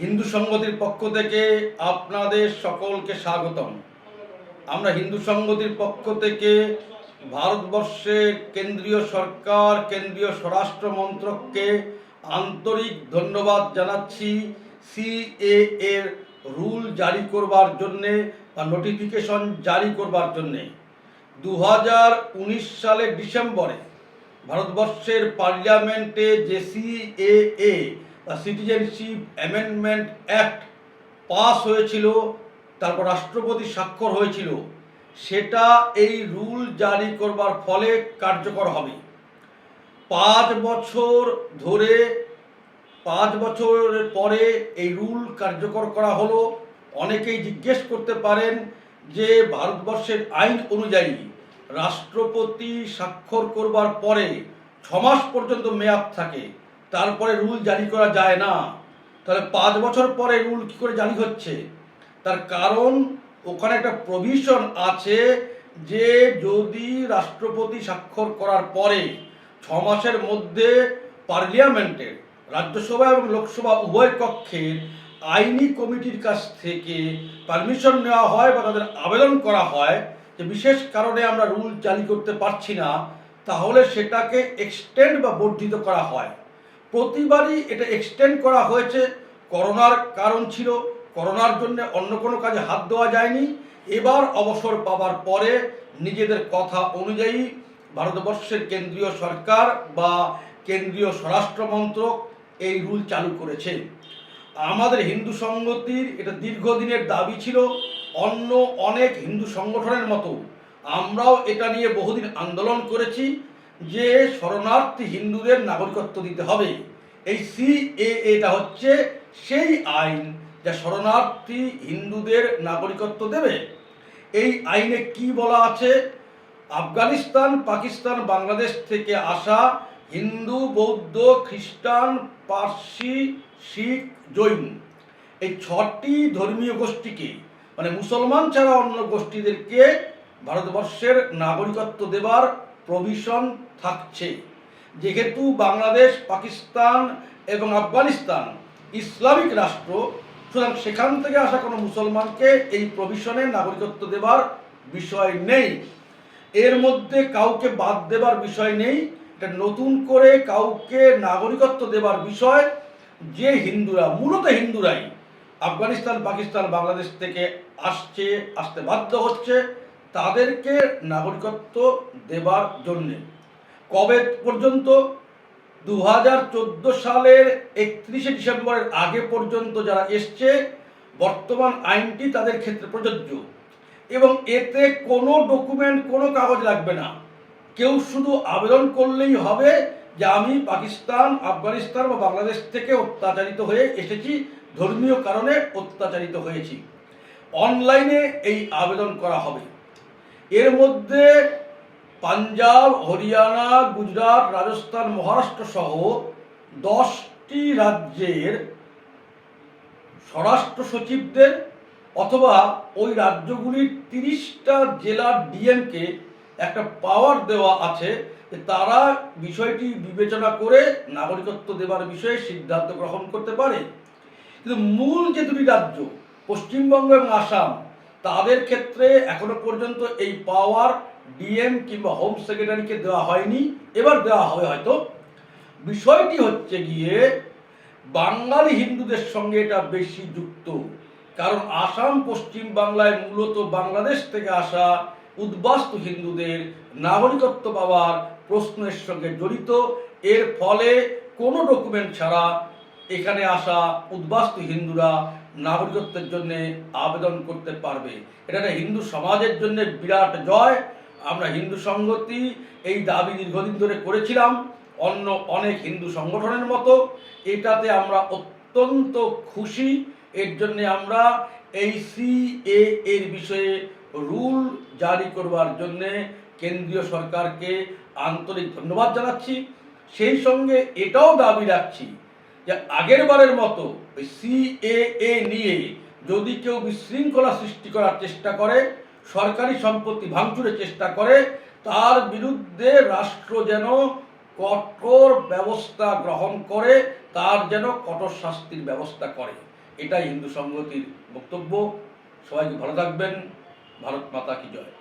হিন্দু সংগতির পক্ষ থেকে আপনাদের সকলকে স্বাগতম। আমরা হিন্দু সংগতির পক্ষ থেকে ভারতবর্ষে কেন্দ্রীয় সরকার, কেন্দ্রীয় স্বরাষ্ট্র মন্ত্রককে আন্তরিক ধন্যবাদ জানাচ্ছি। সিএ এর রুল জারি করবার জন্যে বা নোটিফিকেশন জারি করবার জন্যে। দু সালের ডিসেম্বরে ভারতবর্ষের পার্লামেন্টে যে CAA citizenship amendment act pass হয়েছিল, তারপর রাষ্ট্রপতি স্বাক্ষর হয়েছিল, সেটা এই রুল জারি করবার ফলে কার্যকর হবে। পাঁচ বছর ধরে, পাঁচ বছরের পরে এই রুল কার্যকর করা হলো। অনেকেই জিজ্ঞেস করতে পারেন যে ভারতবর্ষের আইন অনুযায়ী রাষ্ট্রপতি স্বাক্ষর করবার পরে ছমাস পর্যন্ত মেয়াদ থাকে। তারপরে রুল জারি করা যায় না। তাহলে পাঁচ বছর পরে রুল কী করে জারি হচ্ছে? তার কারণ ওখানে একটা প্রভিশন আছে যে যদি রাষ্ট্রপতি স্বাক্ষর করার পরে ছ মাসের মধ্যে পার্লিয়ামেন্টের রাজ্যসভা এবং লোকসভা উভয় কক্ষের আইনি কমিটির কাছ থেকে পারমিশন নেওয়া হয় বা তাদের আবেদন করা হয় যে বিশেষ কারণে আমরা রুল জারি করতে পারছি না, তাহলে সেটাকে এক্সটেন্ড বা বর্ধিত করা হয়। প্রতিবারই এটা এক্সটেন্ড করা হয়েছে। করোনার কারণ ছিল, করোনার জন্য অন্য কোনো কাজে হাত দেওয়া যায়নি। এবার অবসর পাবার পরে নিজেদের কথা অনুযায়ী ভারতবর্ষের কেন্দ্রীয় সরকার বা কেন্দ্রীয় স্বরাষ্ট্র মন্ত্রক এই রুল চালু করেছে। আমাদের হিন্দু সংগতির এটা দীর্ঘদিনের দাবি ছিল, অন্য অনেক হিন্দু সংগঠনের মতো। আমরাও এটা নিয়ে বহুদিন আন্দোলন করেছি যে শরণার্থী হিন্দুদের নাগরিকত্ব দিতে হবে। এই সিএএটা হচ্ছে সেই আইন যা শরণার্থী হিন্দুদের নাগরিকত্ব দেবে। এই আইনে কি বলা আছে? আফগানিস্তান, পাকিস্তান, বাংলাদেশ থেকে আসা হিন্দু, বৌদ্ধ, খ্রিস্টান, পার্সি, শিখ, জৈন। এই ছটি ধর্মীয় গোষ্ঠীকে মানে মুসলমান ছাড়া অন্য গোষ্ঠীদেরকে ভারতবর্ষের নাগরিকত্ব দেবার প্রভিশন থাকছে। যেহেতু বাংলাদেশ, পাকিস্তান এবং আফগানিস্তান ইসলামিক রাষ্ট্র, সুতরাং সেখান থেকে আসা কোনো মুসলমানকে এই প্রভিশনে নাগরিকত্ব দেবার বিষয় নেই। এর মধ্যে কাউকে বাদ দেবার বিষয় নেই। এটা নতুন করে কাউকে নাগরিকত্ব দেবার বিষয়। যে হিন্দুরা, মূলত হিন্দুরাই আফগানিস্তান, পাকিস্তান, বাংলাদেশ থেকে আসছে, আসতে বাধ্য হচ্ছে। তাদেরকে নাগরিকত্ব দেবার জন্যে। কবে পর্যন্ত? দু হাজার চোদ্দ সালের একত্রিশে ডিসেম্বরের আগে পর্যন্ত যারা এসছে, বর্তমান আইনটি তাদের ক্ষেত্রে প্রযোজ্য। এবং এতে কোনো ডকুমেন্ট, কোনো কাগজ লাগবে না। কেউ শুধু আবেদন করলেই হবে যে আমি পাকিস্তান, আফগানিস্তান বা বাংলাদেশ থেকে অত্যাচারিত হয়ে এসেছি, ধর্মীয় কারণে অত্যাচারিত হয়েছি। অনলাইনে এই আবেদন করা হবে। এর মধ্যে পাঞ্জাব, হরিয়ানা, গুজরাট, রাজস্থান, মহারাষ্ট্র সহ দশটি রাজ্যের স্বরাষ্ট্র সচিবদের অথবা ওই রাজ্যগুলির তিরিশটা জেলার ডিএমকে একটা পাওয়ার দেওয়া আছে যে তারা বিষয়টি বিবেচনা করে নাগরিকত্ব দেবার বিষয়ে সিদ্ধান্ত গ্রহণ করতে পারে। কিন্তু মূল যে দুটি রাজ্য, পশ্চিমবঙ্গ এবং আসাম তাদের ক্ষেত্রে এখনও পর্যন্ত এই পাওয়ার ডিএম কিংবা হোম সেক্রেটারিকে দেওয়া হয়নি। এবার দেওয়া হবে হয়তো। বিষয়টি হচ্ছে গিয়ে বাঙালি হিন্দুদের সঙ্গে এটা বেশি যুক্ত। কারণ আসাম, পশ্চিম বাংলায় মূলত বাংলাদেশ থেকে আসা উদ্বাস্তু হিন্দুদের নাগরিকত্ব পাওয়ার প্রশ্নের সঙ্গে জড়িত। এর ফলে কোনো ডকুমেন্ট ছাড়া এখানে আসা উদ্বাস্তু হিন্দুরা নাগরিকত্বের জন্য আবেদন করতে পারবে। এটা একটা হিন্দু সমাজের জন্য বিরাট জয়। আমরা হিন্দু সংগতি এই দাবি দীর্ঘদিন ধরে করেছিলাম। অন্য অনেক হিন্দু সংগঠনের মতো। এটাতে আমরা অত্যন্ত খুশি। এর জন্য আমরা এই সিএ এর বিষয়ে রুল জারি করবার জন্যে কেন্দ্রীয় সরকারকে আন্তরিক ধন্যবাদ জানাচ্ছি। সেই সঙ্গে এটাও দাবি রাখছি যে আগের বারের মতো সিএএ নিয়ে যদি কেউ বিশৃঙ্খলা সৃষ্টি করার চেষ্টা করে, সরকারি সম্পত্তি ভাঙচুরের চেষ্টা করে, তার বিরুদ্ধে রাষ্ট্র যেন কঠোর ব্যবস্থা গ্রহণ করে, তার যেন কঠোর শাস্তির ব্যবস্থা করে। এটাই হিন্দু সংগতির বক্তব্য। সবাইকে ভালো থাকবেন। ভারত মাতা কি জয়।